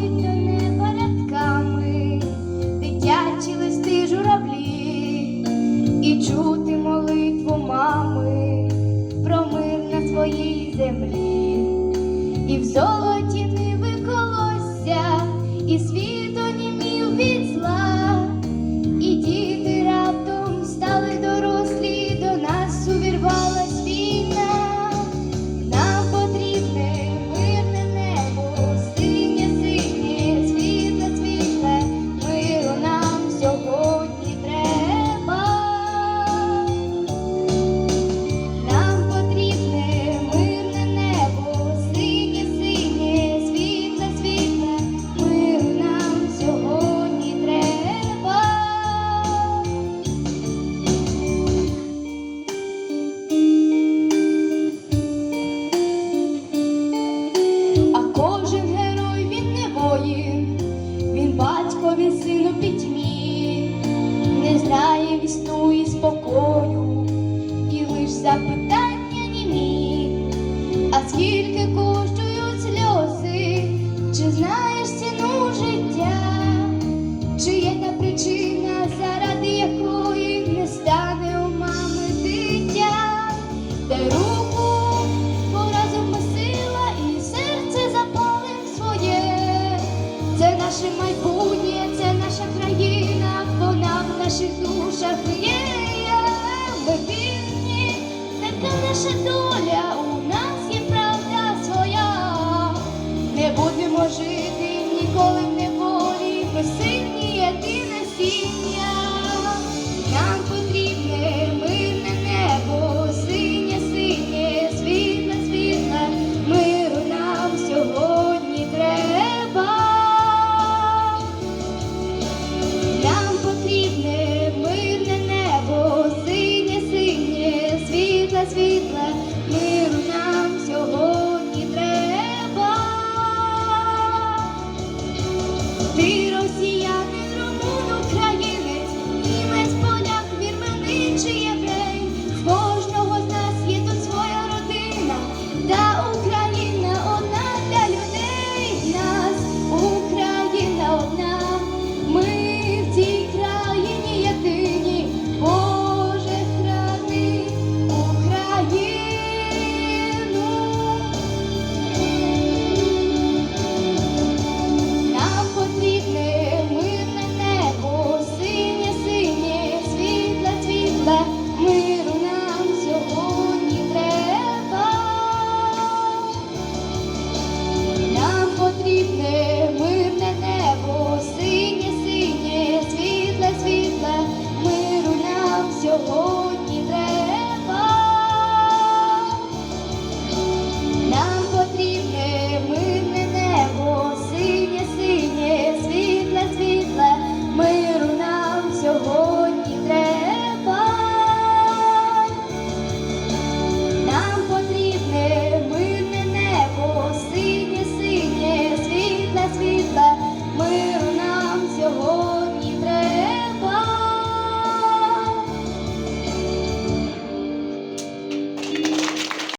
Bye. socorro. наша доля, у нас є правда своя, не будемо жити ніколи не неволі, посильні єдине сім'я.